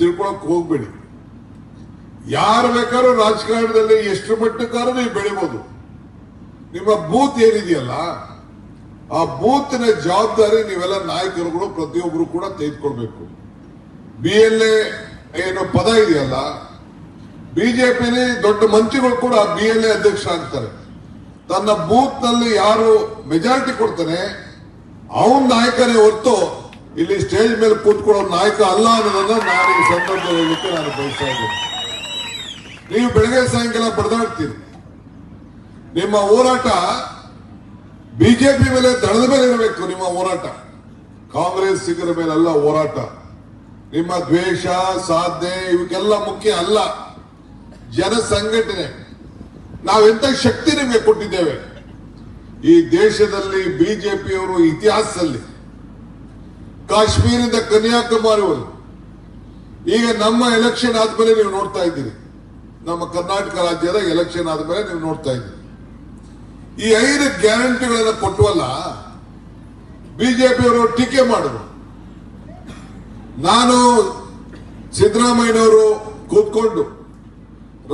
ತಿಳ್ಕೊಳಕ್ ಹೋಗ್ಬೇಡಿ. ಯಾರು ಬೇಕಾದ್ರೂ ರಾಜಕಾರಣದಲ್ಲಿ ಎಷ್ಟು ಮಟ್ಟಕ್ಕಾದ್ರೂ ನೀವು ಬೆಳಿಬಹುದು ನಿಮ್ಮ ಬೂತ್ ಏನಿದೆಯಲ್ಲ, ಆ ಬೂತ್ನ ಜವಾಬ್ದಾರಿ ನೀವೆಲ್ಲ ನಾಯಕರುಗಳು ಪ್ರತಿಯೊಬ್ಬರು ಕೂಡ ತೆಗೆದುಕೊಳ್ಬೇಕು. ಬಿ ಎಲ್ ಎ ಏನೋ ಪದ ಇದೆಯಲ್ಲ, ಬಿಜೆಪಿಲಿ ದೊಡ್ಡ ಮಂತ್ರಿಗಳು ಕೂಡ ಬಿ ಎಲ್ ಎ ಅಧ್ಯಕ್ಷ ಆಗ್ತಾರೆ. ತನ್ನ ಬೂತ್ನಲ್ಲಿ ಯಾರು ಮೆಜಾರಿಟಿ ಕೊಡ್ತಾನೆ ಅವನ್ ನಾಯಕನೇ ಹೊರತು ಇಲ್ಲಿ ಸ್ಟೇಜ್ ಮೇಲೆ ಕೂತ್ಕೊಳ್ಳೋ ನಾಯಕ ಅಲ್ಲ ಅನ್ನೋದನ್ನ ನಾನು ಈ ಸಂದರ್ಭದಲ್ಲಿ ನಾನು ಬಯಸ್ತಾ ಇದ್ದೇನೆ. ನೀವು ಬೆಳಗ್ಗೆ ಸಾಯಂಕಾಲ ಬಡದಾಡ್ತೀರಿ ನಿಮ್ಮ ಹೋರಾಟ ಬಿಜೆಪಿ ಮೇಲೆ ದಳದ ಮೇಲೆ ಇರಬೇಕು, ನಿಮ್ಮ ಹೋರಾಟ. ಕಾಂಗ್ರೆಸ್ ಸಿಗರ ಮೇಲೆಲ್ಲ ಹೋರಾಟ. ನಿಮ್ಮ ದ್ವೇಷ, ಸಾಧನೆ, ಇವಕ್ಕೆಲ್ಲ ಮುಖ್ಯ ಅಲ್ಲ. ಜನ ಸಂಘಟನೆ. ನಾವೆಂತ ಶಕ್ತಿ ನಿಮಗೆ ಕೊಟ್ಟಿದ್ದೇವೆ? ಈ ದೇಶದಲ್ಲಿ ಬಿಜೆಪಿಯವರು ಇತಿಹಾಸದಲ್ಲಿ ಕಾಶ್ಮೀರದಿಂದ ಅವರು ಈಗ ನಮ್ಮ ಎಲೆಕ್ಷನ್ ಆದ್ಮೇಲೆ ನೀವು ನೋಡ್ತಾ ಇದ್ದೀರಿ. ನಮ್ಮ ಕರ್ನಾಟಕ ರಾಜ್ಯದ ಎಲೆಕ್ಷನ್ ಆದ್ಮೇಲೆ ನೀವು ನೋಡ್ತಾ ಇದ್ದೀರಿ. ಈ ಐದು ಗ್ಯಾರಂಟಿಗಳನ್ನು ಕೊಟ್ಟವಲ್ಲ, ಬಿಜೆಪಿಯವರು ಟೀಕೆ ಮಾಡಿದ್ರು. ನಾನು ಸಿದ್ದರಾಮಯ್ಯನವರು ಕೂತ್ಕೊಂಡು,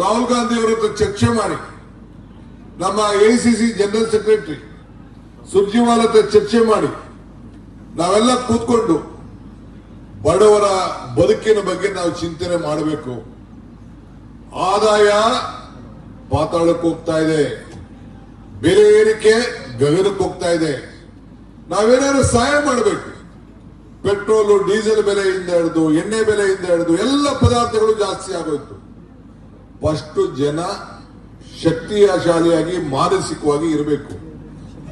ರಾಹುಲ್ ಗಾಂಧಿ ಅವರ ಹತ್ರ ಚರ್ಚೆ ಮಾಡಿ, ನಮ್ಮ ಎಐಸಿಸಿ ಜನರಲ್ ಸೆಕ್ರೆಟರಿ ಸುರ್ಜಿವಾಲ್ ಹತ್ರ ಚರ್ಚೆ ಮಾಡಿ ನಾವೆಲ್ಲ ಕೂತ್ಕೊಂಡು ಬಡವರ ಬದುಕಿನ ಬಗ್ಗೆ ನಾವು ಚಿಂತನೆ ಮಾಡಬೇಕು. ಆದಾಯ ಪಾತಾಳಕ್ಕೆ ಹೋಗ್ತಾ ಇದೆ. ಬೆಲೆ ಏರಿಕೆ ಗಗನಕ್ಕೆ ಹೋಗ್ತಾ ಇದೆ. ನಾವೇನಾದ್ರು ಸಹಾಯ ಮಾಡಬೇಕು. ಪೆಟ್ರೋಲು, ಡೀಸೆಲ್ ಬೆಲೆಯಿಂದ ಹಿಡಿದು, ಎಣ್ಣೆ ಬೆಲೆಯಿಂದ ಹಿಡಿದು, ಎಲ್ಲ ಪದಾರ್ಥಗಳು ಜಾಸ್ತಿ ಆಗೋಯ್ತು. ಫಸ್ಟ್ ಜನ ಶಕ್ತಿಯಶಾಲಿಯಾಗಿ ಮಾನಸಿಕವಾಗಿ ಇರಬೇಕು.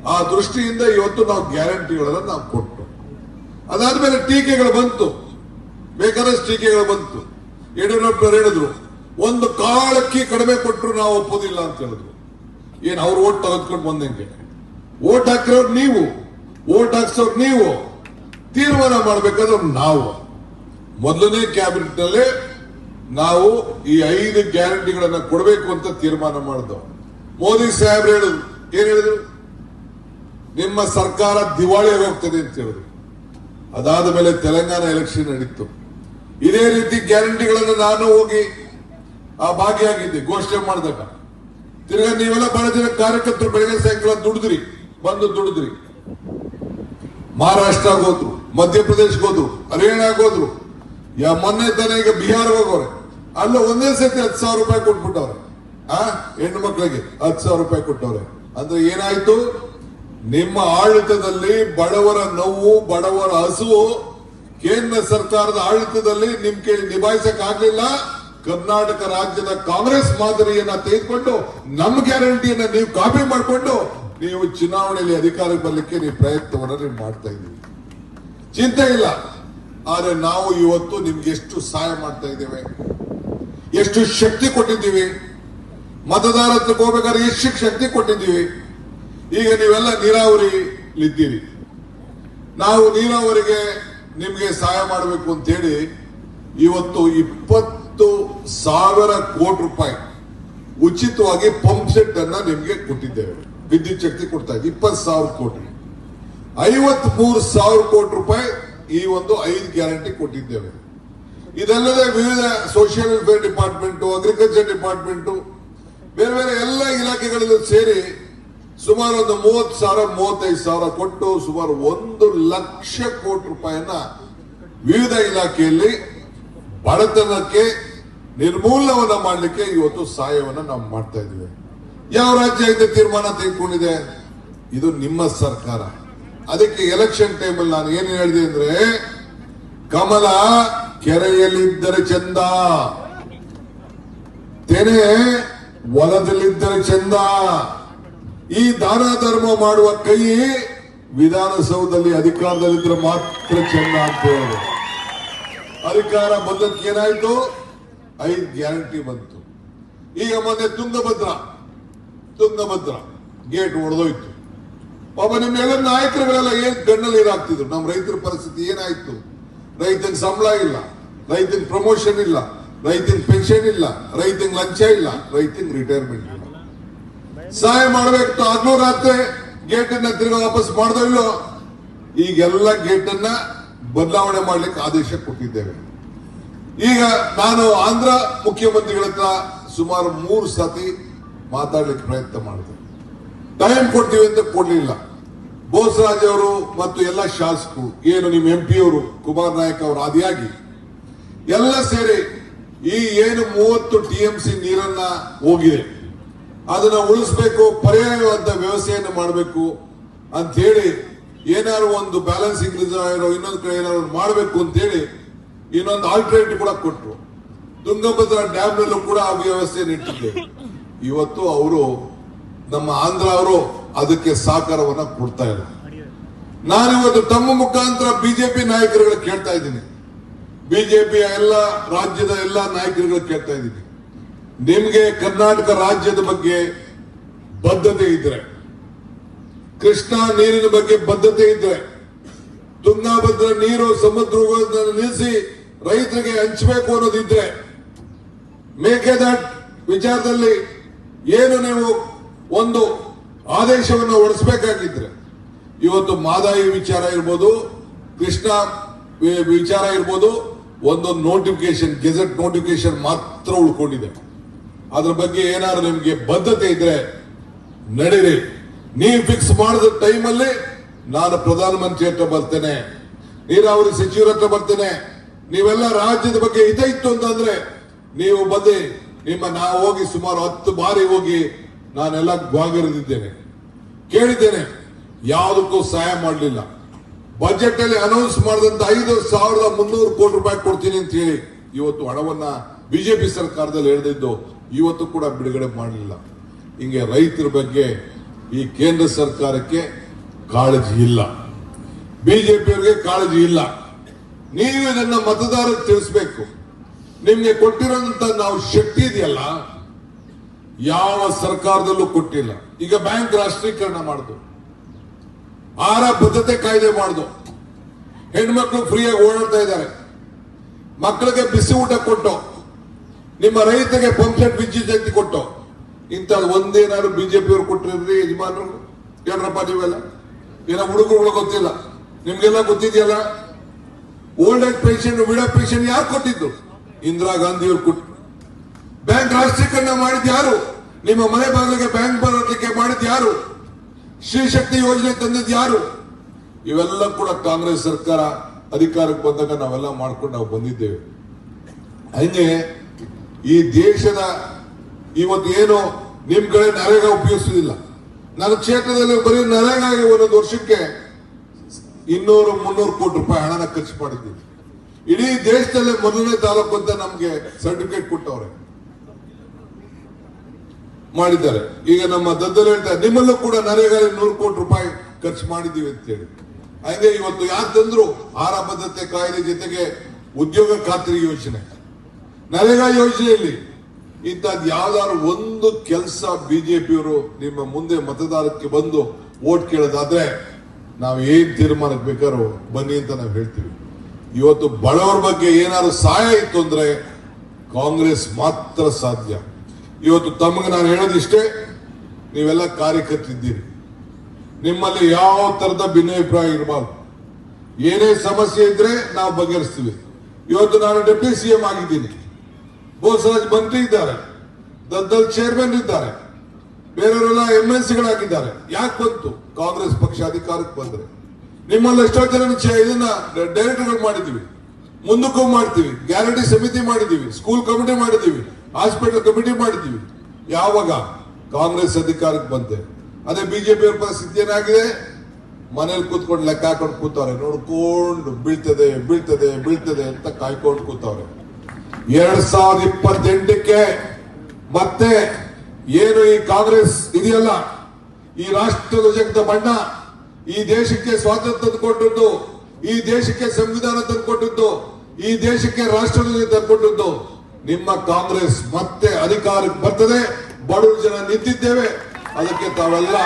ಆ ದೃಷ್ಟಿಯಿಂದ ಇವತ್ತು ನಾವು ಗ್ಯಾರಂಟಿಗಳನ್ನು ನಾವು ಕೊಟ್ಟು ಅದಾದ್ಮೇಲೆ ಟೀಕೆಗಳು ಬಂತು. ಬೇಕಾದಷ್ಟು ಟೀಕೆಗಳು ಬಂತು. ಯಡಿಯೂರಪ್ಪನವ್ರು ಹೇಳಿದ್ರು, ಒಂದು ಕಾಳಕ್ಕಿ ಕಡಿಮೆ ಕೊಟ್ಟರು ನಾವು ಒಪ್ಪೋದಿಲ್ಲ ಅಂತ ಹೇಳಿದ್ರು. ಏನು ಅವ್ರು ಓಟ್ ತೆಗೆದುಕೊಂಡು ಬಂದಂಗೆ? ಓಟ್ ಹಾಕಿರೋರು ನೀವು. ಓಟ್ ಹಾಕ್ಸೋರು ನೀವು. ತೀರ್ಮಾನ ಮಾಡಬೇಕಾದ್ರೆ ನಾವು. ಮೊದಲನೇ ಕ್ಯಾಬಿನೆಟ್ನಲ್ಲಿ ನಾವು ಈ ಐದು ಗ್ಯಾರಂಟಿಗಳನ್ನ ಕೊಡಬೇಕು ಅಂತ ತೀರ್ಮಾನ ಮಾಡಿದ್ವು ಮೋದಿ ಸಾಹೇಬ್ರು ಹೇಳಿದ್ರು. ಏನ್ ಹೇಳಿದ್ರು? ನಿಮ್ಮ ಸರ್ಕಾರ ದಿವಾಳಿಯಾಗಿ ಹೋಗ್ತದೆ ಅಂತ ಹೇಳಿದ್ರು. ಅದಾದ ಮೇಲೆ ತೆಲಂಗಾಣ ಎಲೆಕ್ಷನ್ ನಡೀತು. ಇದೇ ರೀತಿ ಗ್ಯಾರಂಟಿಗಳನ್ನು ನಾನು ಹೋಗಿ, ಆ ಭಾಗಿಯಾಗಿದ್ದೆ, ಘೋಷಣೆ ಮಾಡಿದಾಗ. ತಿರ್ಗಾ ನೀವೆಲ್ಲ ಬಹಳ ಜನ ಕಾರ್ಯಕರ್ತರು ಬೆಳಗ್ಗೆ ಸಾಯಂಕಾಲ ದುಡಿದ್ರಿ, ಬಂದು ದುಡಿದ್ರಿ. ಮಹಾರಾಷ್ಟ್ರ ಹೋದ್ರು ಮಧ್ಯಪ್ರದೇಶಕ್ಕೆ ಹೋದ್ರು ಹರಿಯಾಣಕ್ಕೆ ಹೋದ್ರು ಯಾ ಮೊನ್ನೆ ತಾನೇ ಈಗ ಬಿಹಾರ್ ಹೋಗೋರೆ. ಅಲ್ಲ ಒಂದೇ ಸತಿ ಹತ್ತು ಸಾವಿರ ರೂಪಾಯಿ ಕೊಟ್ಬಿಟ್ಟವ್ರೆ. ಆ, ಹೆಣ್ಣು ಮಕ್ಕಳಿಗೆ ಹತ್ತು ಸಾವಿರ ರೂಪಾಯಿ ಕೊಟ್ಟವ್ರೆ. ಅಂದ್ರೆ ಏನಾಯ್ತು? ನಿಮ್ಮ ಆಡಳಿತದಲ್ಲಿ ಬಡವರ ನೋವು, ಬಡವರ ಹಸುವು ಕೇಂದ್ರ ಸರ್ಕಾರದ ಆಡಳಿತದಲ್ಲಿ ನಿಮ್ ಕೇಳಿ ನಿಭಾಯಿಸಕ್ ಆಗ್ಲಿಲ್ಲ ಕರ್ನಾಟಕ ರಾಜ್ಯದ ಕಾಂಗ್ರೆಸ್ ಮಾದರಿಯನ್ನ ತೆಗೆದುಕೊಂಡು ನಮ್ಮ ಗ್ಯಾರಂಟಿಯನ್ನ ನೀವು ಕಾಪಿ ಮಾಡಿಕೊಂಡು ನೀವು ಚುನಾವಣೆಯಲ್ಲಿ ಅಧಿಕಾರಕ್ಕೆ ಬರಲಿಕ್ಕೆ ನೀವು ಪ್ರಯತ್ನವನ್ನ ನೀವು ಮಾಡ್ತಾ ಇದ್ದೀವಿ ಚಿಂತೆ ಇಲ್ಲ. ಆದ್ರೆ ನಾವು ಇವತ್ತು ನಿಮ್ಗೆ ಎಷ್ಟು ಸಹಾಯ ಮಾಡ್ತಾ ಇದ್ದೇವೆ? ಎಷ್ಟು ಶಕ್ತಿ ಕೊಟ್ಟಿದ್ದೀವಿ? ಮತದಾರ ಹತ್ರಕ್ಕೆ ಹೋಗ್ಬೇಕಾದ್ರೆ ಎಷ್ಟು ಶಕ್ತಿ ಕೊಟ್ಟಿದ್ದೀವಿ? ಈಗ ನೀವೆಲ್ಲ ನೀರಾವರಿಲಿದ್ದೀರಿ ನಾವು ನೀರಾವರಿಗೆ ನಿಮಗೆ ಸಹಾಯ ಮಾಡಬೇಕು ಅಂತ ಹೇಳಿ ಇವತ್ತು ಇಪ್ಪತ್ತು ಸಾವಿರ ಕೋಟಿ ರೂಪಾಯಿ ಉಚಿತವಾಗಿ ಪಂಪ್ ಸೆಟ್ ಅನ್ನ ನಿಮಗೆ ಕೊಟ್ಟಿದ್ದೇವೆ. ವಿದ್ಯುತ್ ಶಕ್ತಿ ಕೊಡ್ತಾ ಇದ್ದೀವಿ. ಇಪ್ಪತ್ತು ಸಾವಿರ ಕೋಟಿ. ಐವತ್ ಮೂರು ಸಾವಿರ ಕೋಟಿ ರೂಪಾಯಿ ಈ ಒಂದು ಐದು ಗ್ಯಾರಂಟಿ ಕೊಟ್ಟಿದ್ದೇವೆ. ಇದಲ್ಲದೆ ವಿವಿಧ social welfare department agriculture department ಬೇರೆ ಬೇರೆ ಎಲ್ಲ ಇಲಾಖೆಗಳಲ್ಲೂ ಸೇರಿ ಸುಮಾರು ಒಂದು ಮೂವತ್ತು ಸಾವಿರ, ಮೂವತ್ತೈದು ಸಾವಿರ ಕೊಟ್ಟು ಸುಮಾರು ಒಂದು ಲಕ್ಷ ಕೋಟಿ ರೂಪಾಯಿನ ವಿವಿಧ ಇಲಾಖೆಯಲ್ಲಿ ಬಡತನಕ್ಕೆ ನಿರ್ಮೂಲನವನ್ನ ಮಾಡಲಿಕ್ಕೆ ಇವತ್ತು ಸಹಾಯವನ್ನ ನಾವು ಮಾಡ್ತಾ ಇದ್ದೀವಿ. ಯಾವ ರಾಜ್ಯ ಇದೆ ತೀರ್ಮಾನ ತೆಗೆದುಕೊಂಡಿದೆ? ಇದು ನಿಮ್ಮ ಸರ್ಕಾರ. ಅದಕ್ಕೆ ಎಲೆಕ್ಷನ್ ಟೈಮಲ್ಲಿ ನಾನು ಏನು ಹೇಳಿದೆ ಅಂದ್ರೆ, ಕಮಲ ಕೆರೆಯಲ್ಲಿದ್ದರೆ ಚಂದ. ತೆನೆ ಹೊಲದಲ್ಲಿದ್ದರೆ ಚಂದ. ಈ ದಾನ ಧರ್ಮ ಮಾಡುವ ಕೈ ವಿಧಾನಸೌಧದಲ್ಲಿ ಅಧಿಕಾರದಲ್ಲಿದ್ರೆ ಮಾತ್ರ ಚಂದ ಅಂತ ಅಧಿಕಾರ ಬಂದಕ್ಕೆ ಏನಾಯ್ತು? ಐದು ಗ್ಯಾರಂಟಿ ಬಂತು. ಈಗ ಮೊನ್ನೆ ತುಂಗಭದ್ರ ತುಂಗಭದ್ರ ಗೇಟ್ ಹೊಡೆದೋಯ್ತು ಪಾಪ ನಿಮ್ಮೆಲ್ಲ ನಾಯಕರುಗಳೆಲ್ಲ ಏನ್ ಗಣ್ಣಲ್ಲಿ ಇರಾಗ್ತಿದ್ರು ನಮ್ಮ ರೈತರ ಪರಿಸ್ಥಿತಿ ಏನಾಯ್ತು? ರೈತನ ಸಂಬಳ ಇಲ್ಲ ರೈತನ ಪ್ರಮೋಷನ್ ಇಲ್ಲ ರೈತನ ಪೆನ್ಷನ್ ಇಲ್ಲ ರೈತನ ಲಂಚ ಇಲ್ಲ ರೈತನ ರಿಟೈರ್ಮೆಂಟ್ ಇಲ್ಲ. ಸಹಾಯ ಮಾಡಬೇಕು. ಆಗ್ಲೂ ರಾತ್ರಿ ಗೇಟ್ ಅನ್ನ ತಿರುಗಿ ವಾಪಸ್ ಮಾಡ್ದೋ ಈಗೆಲ್ಲ ಗೇಟ್ ಅನ್ನ ಬದಲಾವಣೆ ಮಾಡ್ಲಿಕ್ಕೆ ಆದೇಶ ಕೊಟ್ಟಿದ್ದೇವೆ. ಈಗ ನಾನು ಆಂಧ್ರ ಮುಖ್ಯಮಂತ್ರಿಗಳ ಹತ್ರ ಸುಮಾರು ಮೂರು ಸತಿ ಮಾತಾಡ್ಲಿಕ್ಕೆ ಪ್ರಯತ್ನ ಮಾಡಿದೆ. ಟೈಮ್ ಕೊಡ್ತೀವಿ ಅಂತ ಕೊಡ್ಲಿಲ್ಲ. ಬೋಸರಾಜ್ ಅವರು ಮತ್ತು ಎಲ್ಲ ಶಾಸಕರು, ಏನು ನಿಮ್ಮ ಎಂ ಪಿ ಅವರು, ಕುಮಾರ್ ನಾಯಕ್ ಅವರು ಆದಿಯಾಗಿ, ಎಲ್ಲ ಸೇರಿ ಈ ಏನು ಮೂವತ್ತು ಟಿಎಂಸಿ ನೀರನ್ನ ಹೋಗಿದೆ. ಅದನ್ನ ಉಳಿಸ್ಬೇಕು ಪರ್ಯಾಯವಾದ ವ್ಯವಸ್ಥೆಯನ್ನು ಮಾಡಬೇಕು ಅಂತ ಹೇಳಿ ಏನಾದ್ರು ಒಂದು ಬ್ಯಾಲೆನ್ಸಿಂಗ್ ರಿಸರ್ವ್ ಇನ್ನೊಂದು ಕಡೆ ಏನಾದ್ರು ಮಾಡಬೇಕು ಅಂತ ಹೇಳಿ ಇನ್ನೊಂದು ಆಲ್ಟರ್ನೇಟಿವ್ ಕೂಡ ಕೊಟ್ಟರು ತುಂಗಭದ್ರಾ ಡ್ಯಾಮ್ ನಲ್ಲೂ ಕೂಡ ಆ ವ್ಯವಸ್ಥೆಯನ್ನು ಇಟ್ಟಿದ್ದೇವೆ ಇವತ್ತು ಅವರು ನಮ್ಮ ಆಂಧ್ರ ಅವರು ಅದಕ್ಕೆ ಸಹಕಾರವನ್ನ ಕೊಡ್ತಾ ಇದ್ದಾರೆ. ನಾನಿವತ್ತು ತಮ್ಮ ಮುಖಾಂತರ ಬಿಜೆಪಿ ನಾಯಕರುಗಳು ಕೇಳ್ತಾ ಇದ್ದೀನಿ. ಬಿಜೆಪಿಯ ಎಲ್ಲ ರಾಜ್ಯದ ಎಲ್ಲ ನಾಯಕರುಗಳು ಕೇಳ್ತಾ ಇದ್ದೀನಿ. ನಿಮ್ಗೆ ಕರ್ನಾಟಕ ರಾಜ್ಯದ ಬಗ್ಗೆ ಬದ್ಧತೆ ಇದ್ರೆ, ಕೃಷ್ಣಾ ನೀರಿನ ಬಗ್ಗೆ ಬದ್ಧತೆ ಇದ್ರೆ, ತುಂಗಾಭದ್ರ ನೀರು ಸಮುದ್ರ ನಿಲ್ಲಿಸಿ ರೈತರಿಗೆ ಹಂಚಬೇಕು ಅನ್ನೋದಿದ್ರೆ, ಮೇಕೆದಾಟ್ ವಿಚಾರದಲ್ಲಿ ಏನು ನೀವು ಒಂದು ಆದೇಶವನ್ನು ಹೊರಡಿಸಬೇಕಾಗಿದ್ರೆ, ಇವತ್ತು ಮಾದಾಯಿ ವಿಚಾರ ಇರ್ಬೋದು, ಕೃಷ್ಣ ವಿಚಾರ ಇರ್ಬೋದು ಒಂದೊಂದು ನೋಟಿಫಿಕೇಶನ್ ಗೆಜೆಟ್ ನೋಟಿಫಿಕೇಶನ್ ಮಾತ್ರ ಉಳ್ಕೊಂಡಿದೆ. ಅದ್ರ ಬಗ್ಗೆ ಏನಾದ್ರು ನಿಮ್ಗೆ ಬದ್ಧತೆ ಇದ್ರೆ ನಡೀರಿ. ನೀವು ಫಿಕ್ಸ್ ಮಾಡಿದ ಟೈಮಲ್ಲಿ ನಾನು ಪ್ರಧಾನಮಂತ್ರಿ ಹತ್ರ ಬರ್ತೇನೆ, ನೀರಾವರಿ ಸಚಿವರ ಹತ್ರ ಬರ್ತೇನೆ, ನೀವೆಲ್ಲ ರಾಜ್ಯದ ಬಗ್ಗೆ ಹಿತ ಇತ್ತು ಅಂತಂದ್ರೆ ನೀವು ಬಂದು ನಿಮ್ಮ ನಾ ಹೋಗಿ ಸುಮಾರು ಹತ್ತು ಬಾರಿ ಹೋಗಿ ನಾನೆಲ್ಲ ಗ್ವಾಗಿರದಿದ್ದೇನೆ. ಕೇಳಿದ್ದೇನೆ, ಯಾವುದಕ್ಕೂ ಸಹಾಯ ಮಾಡಲಿಲ್ಲ. ಬಜೆಟ್ ಅಲ್ಲಿ ಅನೌನ್ಸ್ ಮಾಡಿದಂತ ಐದು ಸಾವಿರದ ಮುನ್ನೂರು ಕೋಟಿ ರೂಪಾಯಿ ಕೊಡ್ತೀನಿ ಅಂತ ಹೇಳಿ ಇವತ್ತು ಹಣವನ್ನ ಬಿಜೆಪಿ ಸರ್ಕಾರದಲ್ಲಿ ಹೇಳಿದ್ದು ಇವತ್ತು ಕೂಡ ಬಿಡುಗಡೆ ಮಾಡಲಿಲ್ಲ. ಹಿಂಗೆ ರೈತರ ಬಗ್ಗೆ ಈ ಕೇಂದ್ರ ಸರ್ಕಾರಕ್ಕೆ ಕಾಳಜಿ ಇಲ್ಲ. ಬಿಜೆಪಿಯವರಿಗೆ ಕಾಳಜಿ ಇಲ್ಲ. ನೀವು ಇದನ್ನ ಮತದಾರರಿಗೆ ತಿಳಿಸ್ಬೇಕು. ನಿಮ್ಗೆ ಕೊಟ್ಟಿರೋಂತ ನಾವು ಶಕ್ತಿ ಇದೆಯಲ್ಲ, ಯಾವ ಸರ್ಕಾರದಲ್ಲೂ ಕೊಟ್ಟಿಲ್ಲ. ಈಗ ಬ್ಯಾಂಕ್ ರಾಷ್ಟ್ರೀಕರಣ ಮಾಡುದು. ಆಹಾರ ಭದ್ರತೆ ಕಾಯ್ದೆ ಮಾಡುದು. ಹೆಣ್ಮಕ್ಳು ಫ್ರೀಯಾಗಿ ಓಡಾಡ್ತಾ ಇದ್ದಾರೆ. ಮಕ್ಕಳಿಗೆ ಬಿಸಿ ಊಟ ಕೊಟ್ಟು. ನಿಮ್ಮ ರೈತರಿಗೆ ಪಂಪ್ ಸೆಟ್ ವಿದ್ಯುತ್ ಶಕ್ತಿ ಕೊಟ್ಟು ಇಂಥ ಒಂದೇನಾದ್ರು ಬಿಜೆಪಿ ಅವರು ಕೊಟ್ಟಿರ್ರಿ ಯಜಮಾನರು? ಹೇಳ್ರಪ್ಪ ನೀವೆಲ್ಲ? ಏನೋ ಹುಡುಗರುಗಳು ಗೊತ್ತಿಲ್ಲ. ನಿಮ್ಗೆಲ್ಲ ಗೊತ್ತಿದೆಯಲ್ಲ? Old age pension widow pension ಯಾರು ಕೊಟ್ಟಿದ್ದು? ಇಂದಿರಾ ಗಾಂಧಿ ಕೊಟ್ಟರು ಕೊಟ್ಟು ಬ್ಯಾಂಕ್ ರಾಷ್ಟ್ರೀಕರಣ ಮಾಡಿದ್ ಯಾರು? ನಿಮ್ಮ ಮನೆ ಬಾಗಿಲಿಗೆ ಬ್ಯಾಂಕ್ ಬರೋದಕ್ಕೆ ಮಾಡಿದ್ ಯಾರು? ಶ್ರೀ ಶಕ್ತಿ ಯೋಜನೆ ತಂದಿದ್ ಯಾರು? ಇವೆಲ್ಲ ಕೂಡ ಕಾಂಗ್ರೆಸ್ ಸರ್ಕಾರ ಅಧಿಕಾರಕ್ಕೆ ಬಂದಾಗ ನಾವೆಲ್ಲ ಮಾಡ್ಕೊಂಡು ನಾವು ಬಂದಿದ್ದೇವೆ. ಹಂಗೆ ಈ ದೇಶದ ಇವತ್ತು ಏನು ನಿಮ್ ಕಡೆ ನರೇಗಾ ಉಪಯೋಗಿಸುವುದಿಲ್ಲ ನನ್ನ ಕ್ಷೇತ್ರದಲ್ಲಿ ಬರೀ ನರೇಗಾಗೆ ಒಂದೊಂದು ವರ್ಷಕ್ಕೆ ಇನ್ನೂರು, ಮುನ್ನೂರು ಕೋಟಿ ರೂಪಾಯಿ ಹಣನ ಖರ್ಚು ಮಾಡಿದ್ದೀವಿ. ಇಡೀ ದೇಶದಲ್ಲೇ ಮೊದಲನೇ ತಾಲೂಕು ಅಂತ ನಮ್ಗೆ ಸರ್ಟಿಫಿಕೇಟ್ ಕೊಟ್ಟವ್ರೆ. ಮಾಡಿದ್ದಾರೆ. ಈಗ ನಮ್ಮ ದದ್ದಲ್ಲಿ ಹೇಳ್ತಾರೆ ನಿಮ್ಮಲ್ಲೂ ಕೂಡ ನರೇಗಾ ನೂರು ಕೋಟಿ ರೂಪಾಯಿ ಖರ್ಚು ಮಾಡಿದ್ದೀವಿ ಅಂತ ಹೇಳಿ. ಹಂಗೆ ಇವತ್ತು ಯಾರು ತಂದ್ರು ಆಹಾರ ಭದ್ರತೆ ಕಾಯ್ದೆ ಜೊತೆಗೆ ಉದ್ಯೋಗ ಖಾತ್ರಿ ಯೋಜನೆ. ನರೇಗಾ ಯೋಜನೆಯಲ್ಲಿ ಇಂಥದ್ದು ಯಾವ್ದಾದ್ರು ಒಂದು ಕೆಲಸ ಬಿಜೆಪಿಯವರು ನಿಮ್ಮ ಮುಂದೆ ಮತದಾರಕ್ಕೆ ಬಂದು ಓಟ್ ಕೇಳೋದಾದ್ರೆ ನಾವು ಏನ್ ತೀರ್ಮಾನಕ್ಕೆ ಬೇಕಾದ್ರೂ ಬನ್ನಿ ಅಂತ ನಾವು ಹೇಳ್ತೀವಿ. ಇವತ್ತು ಬಡವರ ಬಗ್ಗೆ ಏನಾದ್ರು ಸಹಾಯ ಇತ್ತು ಅಂದ್ರೆ ಕಾಂಗ್ರೆಸ್ ಮಾತ್ರ ಸಾಧ್ಯ. ಇವತ್ತು ತಮಗೆ ನಾನು ಹೇಳೋದಿಷ್ಟೇ, ನೀವೆಲ್ಲ ಕಾರ್ಯಕರ್ತಿದ್ದೀರಿ ನಿಮ್ಮಲ್ಲಿ ಯಾವ ತರದ ಭಿನ್ನಾಭಿಪ್ರಾಯ ಇರಬಾರ್ದು. ಏನೇ ಸಮಸ್ಯೆ ಇದ್ರೆ ನಾವು ಬಗೆಹರಿಸ್ತೀವಿ. ಇವತ್ತು ನಾನು ಡೆಪ್ಯೂಟಿ ಸಿಎಂ ಆಗಿದ್ದೀನಿ. ಬೋಸರಾಜ್ ಮಂತ್ರಿ ಇದ್ದಾರೆ. ದದ್ದಲ್ ಚೇರ್ಮನ್ ಇದ್ದಾರೆ. ಬೇರೆಯವರೆಲ್ಲ ಎಂ ಎಲ್ ಸಿಗಳಾಗಿದ್ದಾರೆ ಯಾಕೆ ಬಂತು? ಕಾಂಗ್ರೆಸ್ ಪಕ್ಷ ಅಧಿಕಾರಕ್ಕೆ ಬಂದ್ರೆ. ನಿಮ್ಮಲ್ಲಿ ಎಷ್ಟೋ ಜನ ಇದನ್ನ ಡೈರೆಕ್ಟರ್ಗಳು ಮಾಡಿದೀವಿ ಮುಂದಕ್ಕೂ ಮಾಡ್ತೀವಿ. ಗ್ಯಾರಂಟಿ ಸಮಿತಿ ಮಾಡಿದೀವಿ ಸ್ಕೂಲ್ ಕಮಿಟಿ ಮಾಡಿದೀವಿ ಹಾಸ್ಪಿಟಲ್ ಕಮಿಟಿ ಮಾಡಿದೀವಿ ಯಾವಾಗ? ಕಾಂಗ್ರೆಸ್ ಅಧಿಕಾರಕ್ಕೆ ಬಂತೆ. ಅದೇ ಬಿಜೆಪಿ ಅವ್ರ ಪರಿಸ್ಥಿತಿ ಏನಾಗಿದೆ? ಮನೇಲಿ ಕೂತ್ಕೊಂಡು ಲೆಕ್ಕ ಹಾಕೊಂಡು ಕೂತವ್ರೆ. ನೋಡ್ಕೊಂಡು ಬೀಳ್ತದೆ ಬೀಳ್ತದೆ ಬೀಳ್ತದೆ ಅಂತ ಕಾಯ್ಕೊಂಡು ಕೂತವ್ರೆ. ಎರಡ್ ಸಾವಿರದ ಇಪ್ಪತ್ತೆಂಟಕ್ಕೆ ಮತ್ತೆ ಏನು ಈ ಕಾಂಗ್ರೆಸ್ ಇದೆಯಲ್ಲ? ಈ ರಾಷ್ಟ್ರ ಧ್ವಜದ ಬಣ್ಣ, ಈ ದೇಶಕ್ಕೆ ಸ್ವಾತಂತ್ರ್ಯ ತಂದುಕೊಟ್ಟದ್ದು, ಈ ದೇಶಕ್ಕೆ ಸಂವಿಧಾನ ತಂದುಕೊಟ್ಟದ್ದು, ಈ ದೇಶಕ್ಕೆ ರಾಷ್ಟ್ರ ಧ್ವಜ ತಂದುಕೊಟ್ಟದ್ದು, ನಿಮ್ಮ ಕಾಂಗ್ರೆಸ್ ಮತ್ತೆ ಅಧಿಕಾರಕ್ಕೆ ಬರ್ತದೆ. ಬಡವರು ಜನ ನಿಂತಿದ್ದೇವೆ. ಅದಕ್ಕೆ ತಾವೆಲ್ಲ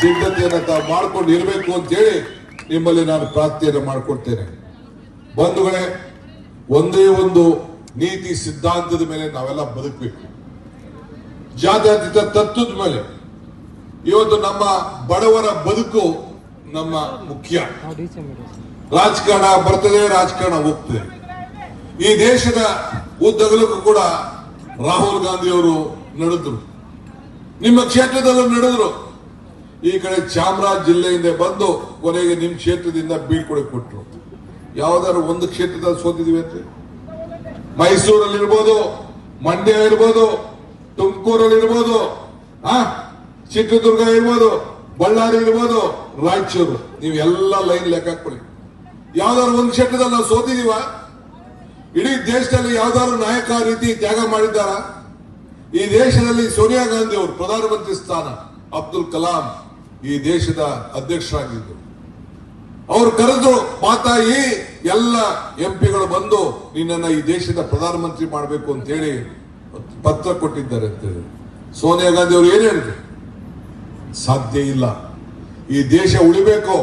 ಸಿದ್ಧತೆಯನ್ನು ತಾವು ಮಾಡ್ಕೊಂಡು ಇರಬೇಕು ಅಂತ ಹೇಳಿ ನಿಮ್ಮಲ್ಲಿ ನಾನು ಪ್ರಾರ್ಥನೆಯನ್ನು ಮಾಡಿಕೊಡ್ತೇನೆ. ಬಂಧುಗಳೇ, ಒಂದೇ ಒಂದು ನೀತಿ ಸಿದ್ಧಾಂತದ ಮೇಲೆ ನಾವೆಲ್ಲ ಬದುಕಬೇಕು. ಜಾತ್ಯತೀತ ತತ್ವದ ಮೇಲೆ. ಇವತ್ತು ನಮ್ಮ ಬಡವರ ಬದುಕು ನಮ್ಮ ಮುಖ್ಯ. ರಾಜಕಾರಣ ಬರ್ತದೆ, ರಾಜಕಾರಣ ಹೋಗ್ತದೆ. ಈ ದೇಶದ ಉದ್ದಗಲಕ್ಕೂ ಕೂಡ ರಾಹುಲ್ ಗಾಂಧಿ ಅವರು ನಡೆದ್ರು. ನಿಮ್ಮ ಕ್ಷೇತ್ರದಲ್ಲೂ ನಡೆದ್ರು. ಈ ಕಡೆ ಚಾಮರಾಜ್ ಜಿಲ್ಲೆಯಿಂದ ಬಂದು ಕೊನೆಗೆ ನಿಮ್ಮ ಕ್ಷೇತ್ರದಿಂದ ಬೀಳ್ಕೊಡಕ್ಕೆ ಕೊಟ್ಟರು ಯಾವ್ದಾದ್ರು ಒಂದು ಕ್ಷೇತ್ರದಲ್ಲಿ ಸೋತಿದೀವಿ ಅಂತ? ಮೈಸೂರಲ್ಲಿ ಇರ್ಬೋದು ಮಂಡ್ಯ ಇರ್ಬೋದು ತುಮಕೂರಲ್ಲಿ ಇರ್ಬೋದು ಆ, ಚಿತ್ರದುರ್ಗ ಇರ್ಬೋದು ಬಳ್ಳಾರಿ ಇರ್ಬೋದು ರಾಯಚೂರು. ನೀವು ಎಲ್ಲ ಲೈನ್ ಲೆಕ್ಕ ಹಾಕೊಳ್ಳಿ ಯಾವ್ದಾದ್ರು ಒಂದು ಕ್ಷೇತ್ರದಲ್ಲಿ ನಾವು ಸೋತಿದೀವ? ಇಡೀ ದೇಶದಲ್ಲಿ ಯಾವ್ದಾದ್ರು ನಾಯಕ ರೀತಿ ತ್ಯಾಗ ಮಾಡಿದ್ದಾರ? ಈ ದೇಶದಲ್ಲಿ ಸೋನಿಯಾ ಗಾಂಧಿ ಅವರು ಪ್ರಧಾನಮಂತ್ರಿ ಸ್ಥಾನ, ಅಬ್ದುಲ್ ಕಲಾಂ ಈ ದೇಶದ ಅಧ್ಯಕ್ಷರಾಗಿದ್ದರು ಅವ್ರು ಕರೆದು ಮಾತಾಯಿ ಎಲ್ಲ ಎಂಪಿಗಳು ಬಂದು ನಿನ್ನನ್ನ ಈ ದೇಶದ ಪ್ರಧಾನಮಂತ್ರಿ ಮಾಡಬೇಕು ಅಂತ ಹೇಳಿ ಪತ್ರ ಕೊಟ್ಟಿದ್ದಾರೆ ಅಂತ ಸೋನಿಯಾ ಗಾಂಧಿ ಅವರು ಏನು ಹೇಳಿದ್ರು? ಸಾಧ್ಯ ಇಲ್ಲ. ಈ ದೇಶ ಉಳಿಬೇಕು.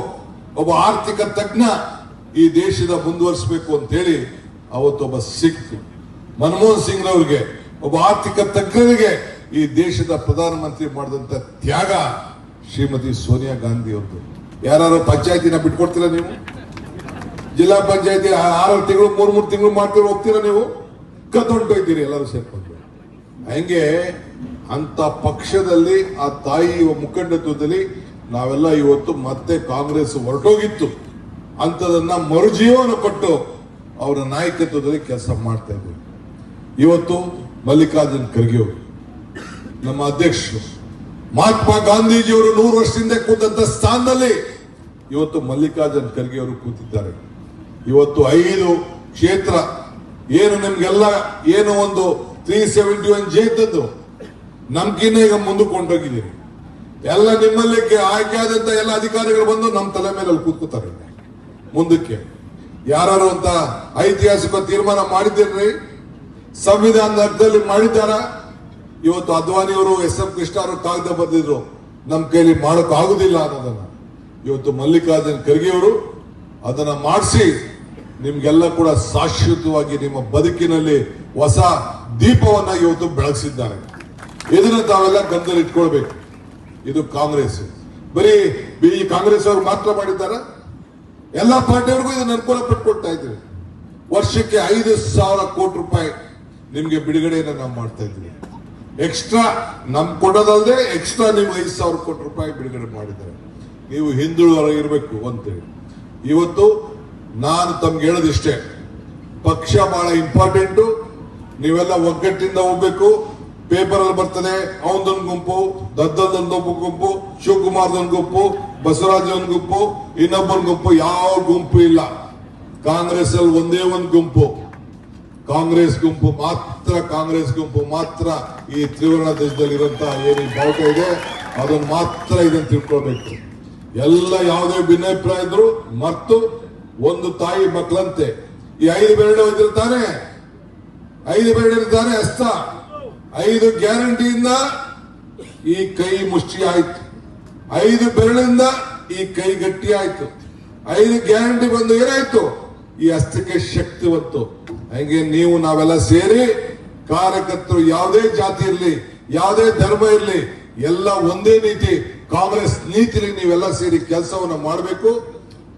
ಒಬ್ಬ ಆರ್ಥಿಕ ತಜ್ಞ ಈ ದೇಶದ ಮುಂದುವರಿಸಬೇಕು ಅಂತ ಹೇಳಿ ಅವತ್ತೊಬ್ಬ ಸಿಖ್ ಮನಮೋಹನ್ ಸಿಂಗ್ ರವರಿಗೆ, ಒಬ್ಬ ಆರ್ಥಿಕ ತಜ್ಞರಿಗೆ ಈ ದೇಶದ ಪ್ರಧಾನಮಂತ್ರಿ ಮಾಡಿದಂತ ತ್ಯಾಗ ಶ್ರೀಮತಿ ಸೋನಿಯಾ ಗಾಂಧಿ ಅವ್ರದ್ದು. ಯಾರು ಪಂಚಾಯತಿನ ಬಿಟ್ಕೊಡ್ತೀರಾ ನೀವು? ಜಿಲ್ಲಾ ಪಂಚಾಯತಿ ಆರು ತಿಂಗಳು, ಮೂರು ಮೂರು ತಿಂಗಳು ಮಾಡ್ತೀರ ಹೋಗ್ತೀರಾ ನೀವು? ಕತ್ತೊಂಟೋಯ್ತೀರಿ ಎಲ್ಲರೂ ಸೇರ್ಕೊಂಡು. ಹಂಗೆ? ಅಂತ ಪಕ್ಷದಲ್ಲಿ, ಆ ತಾಯಿ ಮುಖಂಡತ್ವದಲ್ಲಿ ನಾವೆಲ್ಲ ಇವತ್ತು ಮತ್ತೆ ಕಾಂಗ್ರೆಸ್ ಹೊರಟೋಗಿತ್ತು. ಅಂತದನ್ನ ಮರುಜೀವನ ಕೊಟ್ಟು ಅವರ ನಾಯಕತ್ವದಲ್ಲಿ ಕೆಲಸ ಮಾಡ್ತಾ ಇದ್ದೀವಿ. ಇವತ್ತು ಮಲ್ಲಿಕಾರ್ಜುನ್ ಖರ್ಗೆ ನಮ್ಮ ಅಧ್ಯಕ್ಷರು, ಮಹಾತ್ಮ ಗಾಂಧೀಜಿಯವರು ನೂರು ವರ್ಷದಿಂದ ಕೂತಂತ ಸ್ಥಾನದಲ್ಲಿ ಇವತ್ತು ಮಲ್ಲಿಕಾರ್ಜುನ್ ಖರ್ಗೆ ಅವರು ಕೂತಿದ್ದಾರೆ. ಇವತ್ತು ಐದು ಕ್ಷೇತ್ರ. ಏನು ನಿಮ್ಗೆಲ್ಲ ಏನು ಒಂದು ತ್ರೀ ಸೆವೆಂಟಿ ಒನ್ ಜೇತದ್ದು? ನಮ್ಗಿನ್ನ ಈಗ ಮುಂದಕ್ಕೆ ಎಲ್ಲ ನಿಮ್ಮಲ್ಲಿ ಆಯ್ಕೆ ಆದಂತ ಎಲ್ಲ ಅಧಿಕಾರಿಗಳು ಬಂದು ನಮ್ಮ ತಲೆ ಮೇಲೆ ಅಲ್ಲಿ ಕೂತ್ಕೋತಾರೆ ಮುಂದಕ್ಕೆ. ಯಾರು ಅಂತ ಐತಿಹಾಸಿಕ ತೀರ್ಮಾನ ಮಾಡಿದ್ದೀರಿ? ಸಂವಿಧಾನದ ಅರ್ಥದಲ್ಲಿ ಮಾಡಿದ್ದಾರ? ಇವತ್ತು ಅದ್ವಾನಿ ಅವರು ಎಸ್ ಎಂ ಕೃಷ್ಣ ಅವರು ಕಾಗದ ಬಂದಿದ್ರು ನಮ್ಮ ಕೈಲಿ ಮಾಡಕ್ ಆಗುದಿಲ್ಲ ಅನ್ನೋದನ್ನ. ಇವತ್ತು ಮಲ್ಲಿಕಾರ್ಜುನ್ ಖರ್ಗೆ ಅವರು ಅದನ್ನ ಮಾಡಿಸಿ ನಿಮ್ಗೆಲ್ಲ ಕೂಡ ಶಾಶ್ವತವಾಗಿ ನಿಮ್ಮ ಬದುಕಿನಲ್ಲಿ ಹೊಸ ದೀಪವನ್ನ ಇವತ್ತು ಬೆಳಗಿಸಿದ್ದಾರೆ. ಇದನ್ನ ತಾವೆಲ್ಲ ಗಂಧದಲ್ಲಿ ಇಟ್ಕೊಳ್ಬೇಕು ಇದು ಕಾಂಗ್ರೆಸ್. ಬರೀ ಬಿ ಕಾಂಗ್ರೆಸ್ ಅವರು ಮಾತ್ರ ಮಾಡಿದ್ದಾರೆ? ಎಲ್ಲಾ ಪಾರ್ಟಿಯವ್ರಿಗೂ ಇದನ್ನ ಅನುಕೂಲ ಪಟ್ಕೊಡ್ತಾ ಇದ್ದೀವಿ. ವರ್ಷಕ್ಕೆ ಐದು ಸಾವಿರ ಕೋಟಿ ರೂಪಾಯಿ ನಿಮ್ಗೆ ಬಿಡುಗಡೆಯನ್ನ ನಾವು ಮಾಡ್ತಾ ಇದ್ವಿ ಎಕ್ಸ್ಟ್ರಾ ನಮ್ ಕೊಡೋದಲ್ಲದೆ ಎಕ್ಸ್ಟ್ರಾ ನಿಮ್ಗೆ ಐದು ಸಾವಿರ ಕೋಟಿ ರೂಪಾಯಿ ಬಿಡುಗಡೆ ಮಾಡಿದ್ದಾರೆ. ನೀವು ಹಿಂದುಳಿದ ಇರಬೇಕು ಅಂತೇಳಿ. ಇವತ್ತು ನಾನು ತಮ್ಗೆ ಹೇಳೋದಿಷ್ಟೇ ಪಕ್ಷ ಬಹಳ ಇಂಪಾರ್ಟೆಂಟು. ನೀವೆಲ್ಲ ಒಗ್ಗಟ್ಟಿಂದ ಹೋಗ್ಬೇಕು. ಪೇಪರ್ ಅಲ್ಲಿ ಬರ್ತದೆ ಅವನದೊಂದು ಗುಂಪು ದದ್ದದೊಂದು ಗುಂಪು ಶಿವಕುಮಾರ್ದೊಂದು ಗುಂಪು ಬಸವರಾಜ್ ಒಂದು ಗುಂಪು, ಇನ್ನೊಬ್ಬನ ಗುಂಪು ಯಾವ ಗುಂಪು ಇಲ್ಲ. ಕಾಂಗ್ರೆಸ್ ಅಲ್ಲಿ ಒಂದೇ ಒಂದು ಗುಂಪು. ಕಾಂಗ್ರೆಸ್ ಗುಂಪು ಮಾತ್ರ, ಕಾಂಗ್ರೆಸ್ ಗುಂಪು ಮಾತ್ರ ಈ ತ್ರಿವರ್ಣ ದೇಶದಲ್ಲಿ ಇರುವಂತಹ ಏನು ಬಾವುಟ ಇದೆ. ಅದನ್ನು ಮಾತ್ರ ಇದನ್ನು ತಿಳ್ಕೊಳ್ಬೇಕು. ಎಲ್ಲ ಯಾವುದೇ ಭಿನ್ನಾಭಿಪ್ರಾಯ ಇದ್ರು ಮತ್ತು ಒಂದು ತಾಯಿ ಮಕ್ಕಳಂತೆ. ಈ ಐದು ಬೆರಳು ಹೊಂದಿರ್ತಾನೆ ಐದು ಬೆರಳು ಇರ್ತಾನೆ ಅಸ್ತ. ಐದು ಗ್ಯಾರಂಟಿಯಿಂದ ಈ ಕೈ ಮುಷ್ಟಿ ಆಯ್ತು ಐದು ಬೆರಳಿಂದ ಈ ಕೈ ಗಟ್ಟಿ ಆಯ್ತು ಐದು ಗ್ಯಾರಂಟಿ ಬಂದು ಏನಾಯ್ತು? ಈ ಹಸ್ತಕ್ಕೆ ಶಕ್ತಿ ಬಂತು. ಹಂಗೆ ನೀವು ನಾವೆಲ್ಲ ಸೇರಿ ಕಾರ್ಯಕರ್ತರು ಯಾವುದೇ ಜಾತಿ ಇರಲಿ, ಯಾವುದೇ ಧರ್ಮ ಇರಲಿ, ಎಲ್ಲ ಒಂದೇ ನೀತಿ, ಕಾಂಗ್ರೆಸ್ ನೀತಿಲಿ ನೀವೆಲ್ಲ ಸೇರಿ ಕೆಲಸವನ್ನು ಮಾಡಬೇಕು.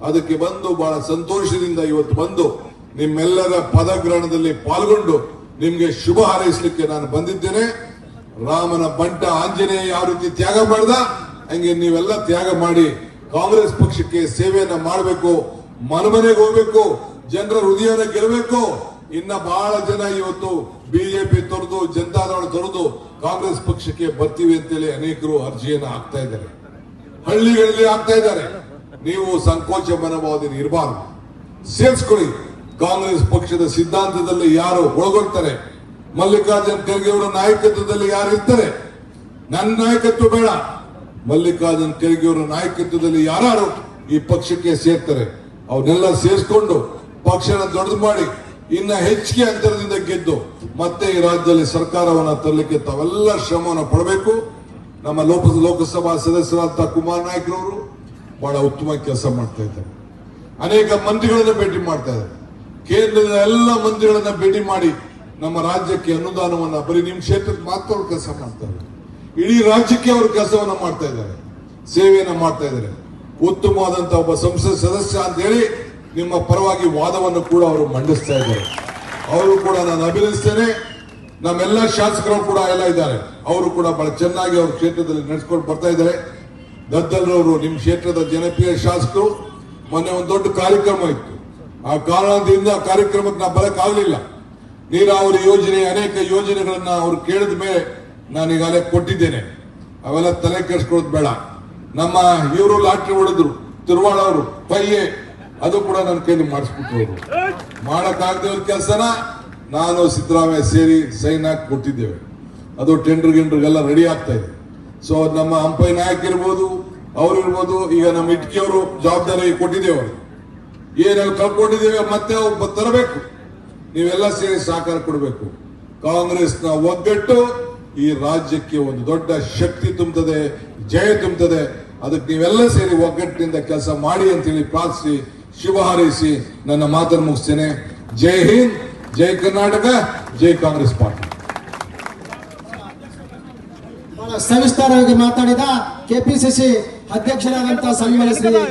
ಅದಕ್ಕೆ ಬಂದು ಬಹಳ ಸಂತೋಷದಿಂದ ಇವತ್ತು ಬಂದು ನಿಮ್ಮೆಲ್ಲರ ಪದಗ್ರಹಣದಲ್ಲಿ ಪಾಲ್ಗೊಂಡು ನಿಮ್ಗೆ ಶುಭ ಹಾರೈಸಲಿಕ್ಕೆ ನಾನು ಬಂದಿದ್ದೇನೆ. ರಾಮನ ಬಂಟ ಆಂಜನೇಯ ಯಾವ ರೀತಿ ತ್ಯಾಗ ಮಾಡ್ದ, ಹಂಗೆ ನೀವೆಲ್ಲ ತ್ಯಾಗ ಮಾಡಿ ಕಾಂಗ್ರೆಸ್ ಪಕ್ಷಕ್ಕೆ ಸೇವೆಯನ್ನ ಮಾಡಬೇಕು ಮನಮನೆಗೆ ಹೋಗ್ಬೇಕು, ಜನರ ಹೃದಯನ ಗೆಲ್ಲಬೇಕು. ಇನ್ನ ಬಹಳ ಜನ ಇವತ್ತು ಬಿಜೆಪಿ ತೊರೆದು, ಜನತಾದಳ ತೊರೆದು ಕಾಂಗ್ರೆಸ್ ಪಕ್ಷಕ್ಕೆ ಬರ್ತೀವಿ ಅಂತೇಳಿ ಅನೇಕರು ಅರ್ಜಿಯನ್ನು ಹಾಕ್ತಾ ಇದ್ದಾರೆ. ಹಳ್ಳಿಗಳಲ್ಲಿ ಹಾಕ್ತಾ ಇದ್ದಾರೆ. ನೀವು ಸಂಕೋಚ ಮನೋಭಾವದಿಂದ ಇರಬಾರದು ಸೇರಿಸ್ಕೊಳ್ಳಿ. ಕಾಂಗ್ರೆಸ್ ಪಕ್ಷದ ಸಿದ್ಧಾಂತದಲ್ಲಿ ಯಾರು ಒಳಗೊಳ್ತಾರೆ? ಮಲ್ಲಿಕಾರ್ಜುನ್ ಖರ್ಗೆ ಅವರ ನಾಯಕತ್ವದಲ್ಲಿ ಯಾರು ಇರ್ತಾರೆ? ನನ್ನ ನಾಯಕತ್ವ ಬೇಡ. ಮಲ್ಲಿಕಾರ್ಜುನ್ ಖರ್ಗೆ ಅವರ ನಾಯಕತ್ವದಲ್ಲಿ ಯಾರು ಈ ಪಕ್ಷಕ್ಕೆ ಸೇರ್ತಾರೆ? ಅವನ್ನೆಲ್ಲ ಸೇರಿಸ್ಕೊಂಡು ಪಕ್ಷನ ದೊಡ್ಡದು ಮಾಡಿ, ಇನ್ನ ಹೆಚ್ಚಿಗೆ ಅಂತರದಿಂದ ಗೆದ್ದು ಮತ್ತೆ ಈ ರಾಜ್ಯದಲ್ಲಿ ಸರ್ಕಾರವನ್ನ ತರಲಿಕ್ಕೆ ತಾವೆಲ್ಲ ಶ್ರಮವನ್ನು ಪಡಬೇಕು. ನಮ್ಮ ಲೋಕ ಲೋಕಸಭಾ ಸದಸ್ಯರಾದ ಕುಮಾರ್ ನಾಯ್ಕರವರು ಬಹಳ ಉತ್ತಮ ಕೆಲಸ ಮಾಡ್ತಾ ಇದ್ದಾರೆ. ಅನೇಕ ಮಂತ್ರಿಗಳನ್ನ ಭೇಟಿ ಮಾಡ್ತಾ ಇದ್ದಾರೆ. ಕೇಂದ್ರದ ಎಲ್ಲ ಮಂತ್ರಿಗಳನ್ನ ಭೇಟಿ ಮಾಡಿ ನಮ್ಮ ರಾಜ್ಯಕ್ಕೆ ಅನುದಾನವನ್ನ, ಬರೀ ನಿಮ್ಮ ಕ್ಷೇತ್ರಕ್ಕೆ ಮಾತ್ರ ಅವ್ರು ಕೆಲಸ ಮಾಡ್ತಾರೆ ಇಡೀ ರಾಜ್ಯಕ್ಕೆ ಅವರು ಕೆಲಸವನ್ನ ಮಾಡ್ತಾ ಇದ್ದಾರೆ. ಸೇವೆಯನ್ನ ಮಾಡ್ತಾ ಇದ್ದಾರೆ. ಉತ್ತಮವಾದಂತಹ ಒಬ್ಬ ಸಂಸತ್ ಸದಸ್ಯ ಅಂತ ಹೇಳಿ ನಿಮ್ಮ ಪರವಾಗಿ ವಾದವನ್ನು ಕೂಡ ಅವರು ಮಂಡಿಸ್ತಾ ಇದ್ದಾರೆ. ಅವರು ಕೂಡ ನಾನು ಅಭಿನಂದಿಸ್ತೇನೆ. ನಮ್ಮೆಲ್ಲ ಶಾಸಕರು ಕೂಡ ಎಲ್ಲ ಇದ್ದಾರೆ. ಅವರು ಕೂಡ ಬಹಳ ಚೆನ್ನಾಗಿ ಅವ್ರ ಕ್ಷೇತ್ರದಲ್ಲಿ ನಡೆಸ್ಕೊಂಡು ಬರ್ತಾ ಇದ್ದಾರೆ. ದದ್ದಲ್ರವರು ನಿಮ್ಮ ಕ್ಷೇತ್ರದ ಜನಪ್ರಿಯ ಶಾಸಕರು. ಮೊನ್ನೆ ಒಂದು ದೊಡ್ಡ ಕಾರ್ಯಕ್ರಮ ಇತ್ತು. ಆ ಕಾರಣದಿಂದ ಕಾರ್ಯಕ್ರಮಕ್ಕೆ ನಾ ಬರೋಕ್ಕಾಗಲಿಲ್ಲ. ನೀರಾವರಿ ಯೋಜನೆ, ಅನೇಕ ಯೋಜನೆಗಳನ್ನ ಅವ್ರು ಕೇಳಿದ ಮೇಲೆ ನಾನು ಈಗಾಗಲೇ ಕೊಟ್ಟಿದ್ದೇನೆ. ಅವೆಲ್ಲ ತಲೆ ಕೆಡಿಸ್ಕೊಳ್ಳೋದು ಬೇಡ. ನಮ್ಮ ಇವರು ಲಾಟ್ರಿ ಹೊಡೆದ್ರು, ತಿರುವಾಳ ಅವರು ಪೈಯೆ ಅದು ಕೂಡ ನನ್ನ ಕೈಲಿ ಮಾಡಿಸ್ಬಿಟ್ರು ಮಾಡಕ್ಕಾಗದಿರೋ ಮಾಡಕ್ಕಾಗದೆ ಕೆಲಸನ ನಾನು ಸಿದ್ದರಾಮಯ್ಯ ಸೇರಿ ಸೈನ್ ಹಾಕಿ ಕೊಟ್ಟಿದ್ದೇವೆ. ಅದು ಟೆಂಡರ್ ಗಿಂಡರ್ಗೆಲ್ಲ ರೆಡಿ ಆಗ್ತಾ ಇದೆ. ಸೊ ನಮ್ಮ ಹಂಪೈ ನಾಯಕ್ ಇರ್ಬೋದು, ಅವ್ರು ಈಗ ನಮ್ಮ ಇಟ್ಕಿಯವರು ಜವಾಬ್ದಾರಿ ಕೊಟ್ಟಿದ್ದೇವೆ. ಅವರು ಏನೆಲ್ಲ ಕಳ್ಕೊಂಡಿದ್ದೇವೆ, ಮತ್ತೆ ಒಬ್ಬ ತರಬೇಕು. ನೀವೆಲ್ಲ ಸೇರಿ ಸಹಕಾರ ಕೊಡಬೇಕು. ಕಾಂಗ್ರೆಸ್ನ ಒಗ್ಗಟ್ಟು ಈ ರಾಜ್ಯಕ್ಕೆ ಒಂದು ದೊಡ್ಡ ಶಕ್ತಿ ತುಂಬುತ್ತದೆ, ಜಯ ತುಂಬುತ್ತದೆ. ಅದಕ್ಕೆ ನೀವೆಲ್ಲ ಸೇರಿ ಒಗ್ಗಟ್ಟಿನಿಂದ ಕೆಲಸ ಮಾಡಿ ಅಂತೇಳಿ ಪ್ರಾರ್ಥಿಸಿ, ಶುಭ ಹಾರೈಸಿ, ನನ್ನ ಮಾತನ್ನು ಮುಗಿಸ್ತೇನೆ. ಜೈ ಹಿಂದ್, ಜೈ ಕರ್ನಾಟಕ, ಜೈ ಕಾಂಗ್ರೆಸ್ ಪಾರ್ಟಿ ಬಹಳ ಸವಿಸ್ತಾರವಾಗಿ ಮಾತಾಡಿದ ಕೆಪಿಸಿಸಿ ಅಧ್ಯಕ್ಷರಾದಂತಹ ಶ್ರೀ